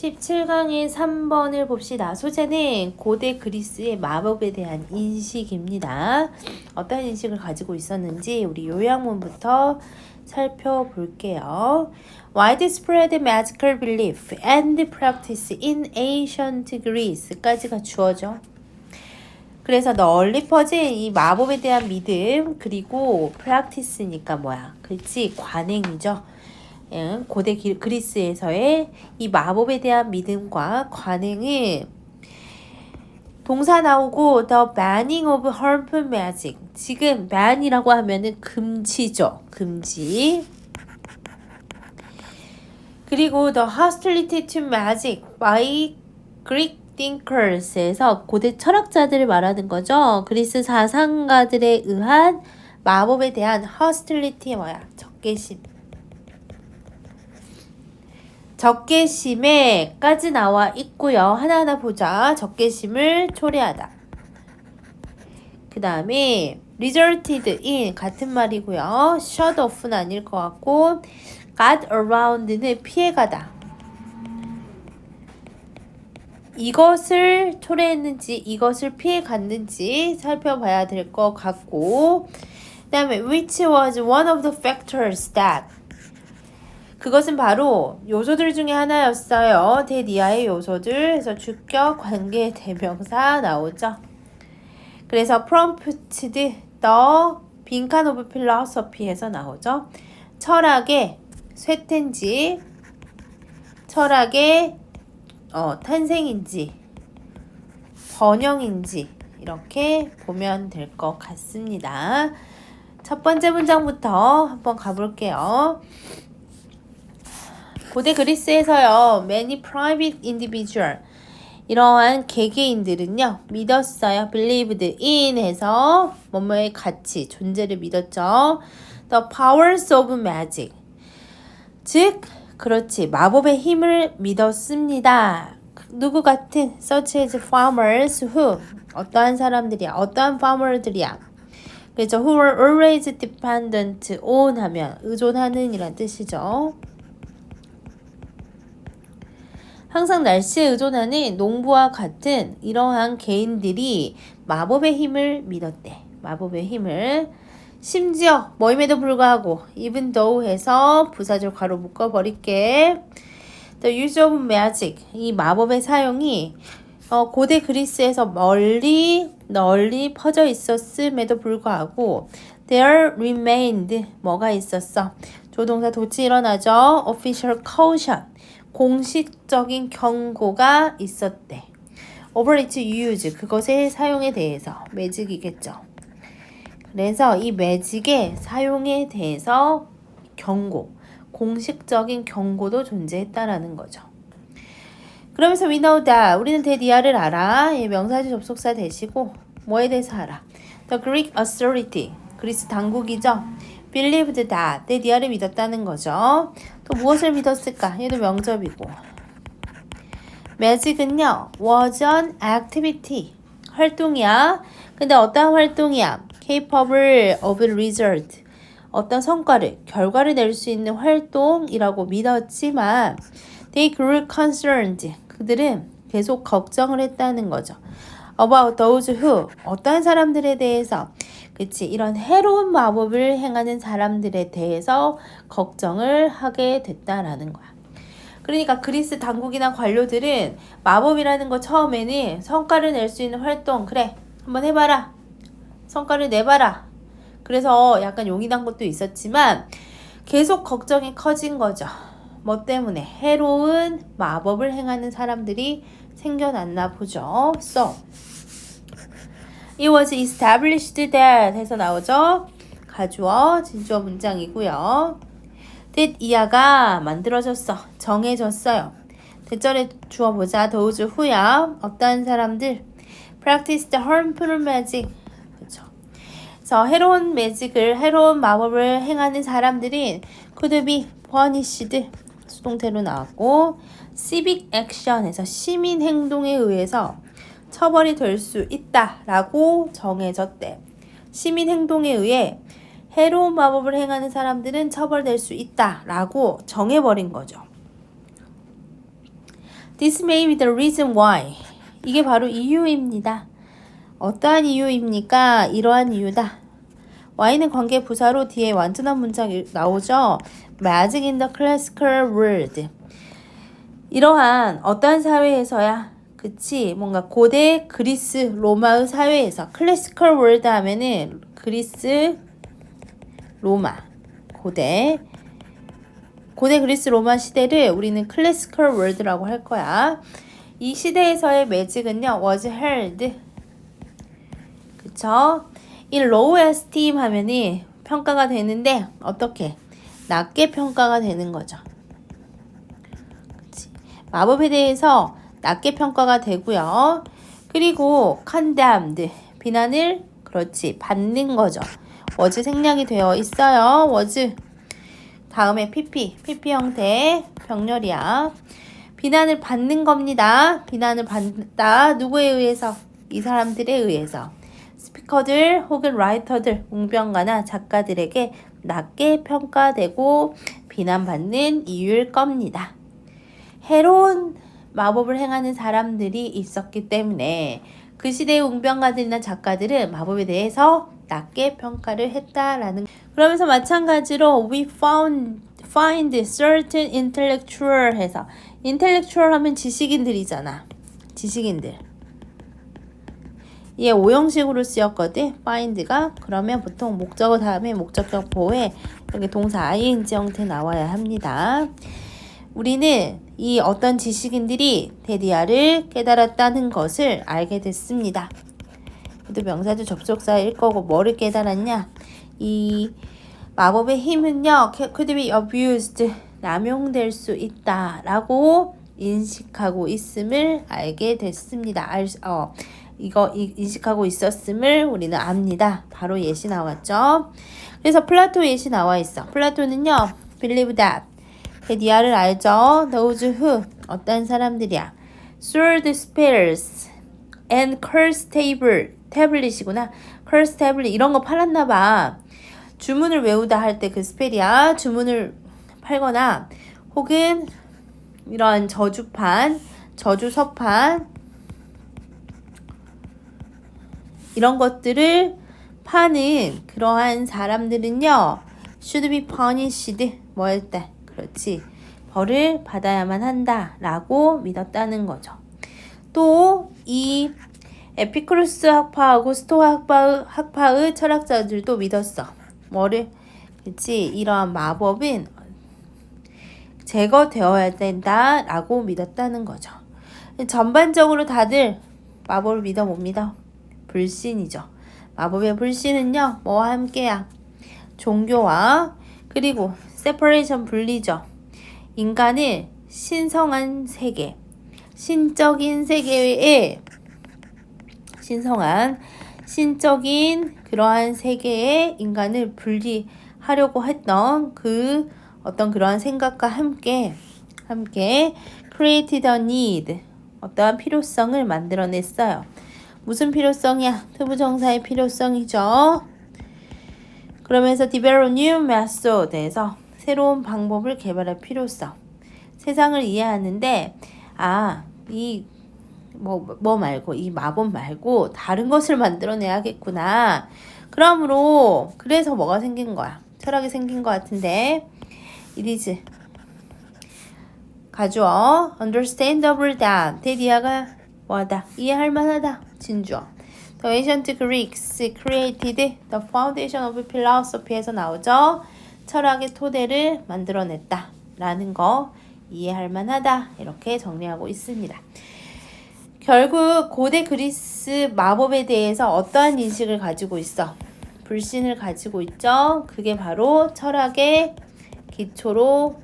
17강의 3번을 봅시다. 소재는 고대 그리스의 마법에 대한 인식입니다. 어떤 인식을 가지고 있었는지 우리 요약문부터 살펴볼게요. Widespread magical belief and practice in ancient Greece까지가 주어져. 그래서 널리 퍼진 이 마법에 대한 믿음 그리고 practice니까 뭐야? 그렇지 관행이죠. 예, 고대 기- 그리스에서의 이 마법에 대한 믿음과 관행은 동사 나오고 the banning of harmful magic. 지금 ban이라고 하면은 금지죠. 금지. 그리고 the hostility to magic by Greek thinkers에서 고대 철학자들을 말하는 거죠. 그리스 사상가들에 의한 마법에 대한 hostility 뭐야? 적개심 적개심에까지 나와 있고요. 하나하나 보자. 적개심을 초래하다. 그 다음에 resulted in 같은 말이고요. shut off는 아닐 것 같고 got around는 피해가다. 이것을 초래했는지 이것을 피해갔는지 살펴봐야 될 것 같고 그 다음에 which was one of the factors that 그것은 바로 요소들 중에 하나였어요. 대니아의 요소들. 그래서 주격, 관계, 대명사 나오죠. 그래서 prompted the 빈칸 오브 필로소피에서 나오죠. 철학의 쇠퇴인지 철학의 어, 탄생인지 번영인지 이렇게 보면 될 것 같습니다. 첫 번째 문장부터 한번 가볼게요. 고대 그리스에서요, many private individual 이러한 개개인들은요 믿었어요. believed in 해서 뭐뭐의 가치, 존재를 믿었죠. the powers of magic 즉 그렇지 마법의 힘을 믿었습니다. 누구 같은 such as farmers who 어떠한 사람들이야 어떠한 farmer들이야 그래서 who were always dependent on 하면 의존하는 이란 뜻이죠. 항상 날씨에 의존하는 농부와 같은 이러한 개인들이 마법의 힘을 믿었대. 마법의 힘을. 심지어 뭐임에도 불구하고 even though 해서 부사절 가로 묶어버릴게. The use of magic 이 마법의 사용이 어, 고대 그리스에서 멀리 널리 퍼져 있었음에도 불구하고 there remained 뭐가 있었어? 조동사 도치 일어나죠. official caution 공식적인 경고가 있었대. over its use 그것의 사용에 대해서 매직이겠죠. 그래서 이 매직의 사용에 대해서 경고, 공식적인 경고도 존재했다라는 거죠. 그러면서 we know that 우리는 대디아를 알아. 이 명사지 접속사 대시고 뭐에 대해서 알아? The Greek authority 그리스 당국이죠. believed that 대디아를 믿었다는 거죠. 또 무엇을 믿었을까? 얘도 명접이고. magic은요 was an activity 활동이야. 근데 어떤 활동이야? capable of result 어떤 성과를 결과를 낼 수 있는 활동이라고 믿었지만 they grew concerned 그들은 계속 걱정을 했다는 거죠. about those who 어떤 사람들에 대해서 그치 이런 해로운 마법을 행하는 사람들에 대해서 걱정을 하게 됐다라는 거야. 그러니까 그리스 당국이나 관료들은 마법이라는 거 처음에는 성과를 낼 수 있는 활동 그래 한번 해봐라. 성과를 내봐라. 그래서 약간 난 것도 있었지만 계속 걱정이 커진 거죠. 뭐 때문에? 해로운 마법을 행하는 사람들이 생겨났나 보죠. So it was established that 해서 나오죠. 가주어 진주어 문장이고요. that 이하가 만들어졌어 정해졌어요. 대절에 주어 보자 those who야 어떠한 사람들. Practice the harmful magic. 그렇죠. 그래서 해로운 매직을 해로운 마법을 행하는 사람들이 could be punished. 수동태로 나왔고 civic action에서 시민 행동에 의해서 처벌이 될 수 있다라고 정해졌대. 시민 행동에 의해 해로운 마법을 행하는 사람들은 처벌될 수 있다라고 정해버린 거죠. This may be the reason why. 이게 바로 이유입니다. 어떠한 이유입니까? 이러한 이유다. Y는 관계 부사로 뒤에 완전한 문장이 나오죠. Magic in the classical world. 이러한 어떠한 사회에서야 그치 뭔가 고대 그리스 로마의 사회에서 클래시컬 월드 하면은 그리스 로마 고대 고대 그리스 로마 시대를 우리는 클래시컬 월드라고 할 거야. 이 시대에서의 매직은요 was held 그쵸? 이 low esteem 하면은 평가가 되는데 어떻게 낮게 평가가 되는 거죠. 그치? 마법에 대해서 낮게 평가가 되고요. 그리고 condemned 비난을 그렇지 받는 거죠. was 생략이 되어 있어요. was 다음에 pp pp 형태 병렬이야. 비난을 받는 겁니다. 비난을 받다 누구에 의해서 이 사람들에 의해서 스피커들 혹은 라이터들 웅변가나 작가들에게 낮게 평가되고 비난받는 이유일 겁니다. 해로운 마법을 행하는 사람들이 있었기 때문에 그 시대의 웅변가들이나 작가들은 마법에 대해서 낮게 평가를 했다라는 그러면서 마찬가지로 we found find certain intellectual 해서 intellectual 하면 지식인들이잖아. 지식인들. 얘 오형식으로 쓰였거든. find가 그러면 보통 목적어 다음에 목적격 보호에 여기 동사 ing 형태 나와야 합니다. 우리는 이 어떤 지식인들이 데디아를 깨달았다는 것을 알게 됐습니다. 또 명사도 접속사일 거고 뭐를 깨달았냐? 이 마법의 힘은요, could be abused, 남용될 수 있다라고 인식하고 있음을 알게 됐습니다. 알, 어, 이거 이, 인식하고 있었음을 우리는 압니다. 바로 예시 나왔죠. 그래서 플라토 예시 나와 있어. 플라토는요, believe that 데 디아를 알죠? Those who 어떤 사람들이야? Sword spells and curse table 태블릿이구나. curse tablet 이런 거 팔았나 봐. 주문을 외우다 할 때 그 스펠이야. 주문을 팔거나 혹은 이런 저주판, 저주서판 이런 것들을 파는 그러한 사람들은요. should be punished 때 그렇지. 벌을 받아야만 한다 라고 믿었다는 거죠. 또 이 에피크루스 학파하고 스토아 학파, 학파의 철학자들도 믿었어. 뭐를? 그치? 이러한 마법은 제거되어야 된다 라고 믿었다는 거죠. 전반적으로 다들 마법을 믿어 못 믿어? 불신이죠. 마법의 불신은요, 뭐와 함께야? 종교와 그리고 세퍼레이션 분리죠. 인간을 신성한 세계, 신적인 세계에 신성한 신적인 그러한 세계에 인간을 분리하려고 했던 그 어떤 그러한 생각과 함께 함께 created a need 어떠한 필요성을 만들어냈어요. 무슨 필요성이야? 투부정사의 필요성이죠. 그러면서 develop new method에서 새로운 방법을 개발할 필요성. 세상을 이해하는데 아, 이 뭐, 뭐 말고, 이 마법 말고, 다른 것을 만들어내야겠구나. 그러므로, 그래서 뭐가 생긴 거야? 철학이 생긴 것 같은데, it is. 가주어, understandable that. 데디아가 뭐하다? 이해할 만하다. 진주어. The ancient Greeks created the foundation of philosophy에서 나오죠. 철학의 토대를 만들어냈다. 라는 거 이해할 만하다. 이렇게 정리하고 있습니다. 결국 고대 그리스 마법에 대해서 어떠한 인식을 가지고 있어? 불신을 가지고 있죠. 그게 바로 철학의 기초로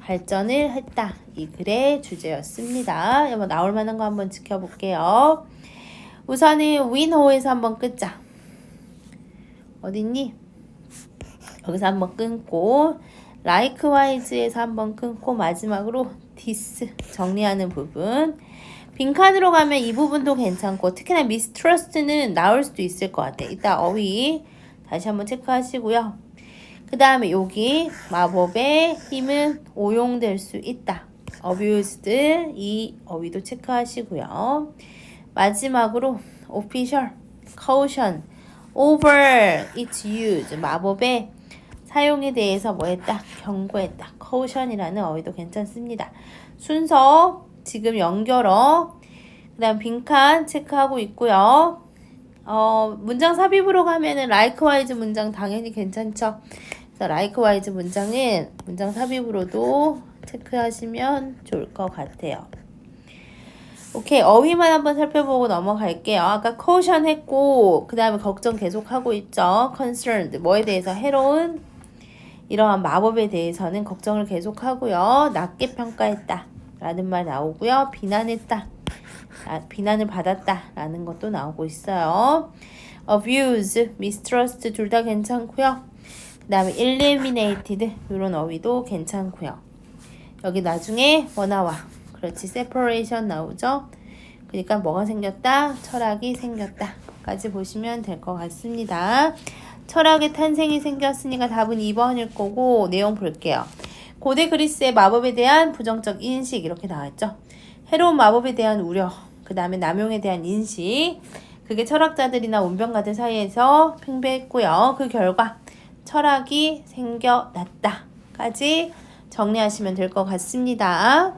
발전을 했다. 이 글의 주제였습니다. 한번 나올 만한 거 한번 지켜볼게요. 우선은 윈호에서 한번 끊자. 어딨니? 여기서 한번 끊고 라이크와이즈에서 한번 끊고 마지막으로 디스 정리하는 부분. 빈칸으로 가면 이 부분도 괜찮고 특히나 미스트러스트는 나올 수도 있을 것 같아. 이따 어휘 다시 한번 체크하시고요. 그 다음에 여기 마법의 힘은 오용될 수 있다. abused 이 어휘도 체크하시고요. 마지막으로 official, over its use 마법의 사용에 대해서 뭐 했다? 경고했다. caution이라는 어휘도 괜찮습니다. 순서 지금 연결어 그 다음 빈칸 체크하고 있고요. 어, 문장 삽입으로 가면은 likewise 문장 당연히 괜찮죠. 그래서 likewise 문장은 문장 삽입으로도 체크하시면 좋을 것 같아요. 오케이 어휘만 한번 살펴보고 넘어갈게요. 아까 caution 했고 그 다음에 걱정 계속 하고 있죠. concerned 뭐에 대해서 해로운 이러한 마법에 대해서는 걱정을 계속 하고요. 낮게 평가했다 라는 말 나오고요. 비난했다. 아, 비난을 받았다 라는 것도 나오고 있어요. abuse, mistrust 둘 다 괜찮고요. 그 다음에 eliminated 이런 어휘도 괜찮고요. 여기 나중에 뭐 나와? 그렇지 separation 나오죠. 그러니까 뭐가 생겼다? 철학이 생겼다. 까지 보시면 될 것 같습니다. 철학의 탄생이 생겼으니까 답은 2번일 거고 내용 볼게요. 고대 그리스의 마법에 대한 부정적 인식 이렇게 나왔죠. 해로운 마법에 대한 우려, 그 다음에 남용에 대한 인식, 그게 철학자들이나 운병가들 사이에서 팽배했고요. 그 결과 철학이 생겨났다까지 정리하시면 될 것 같습니다.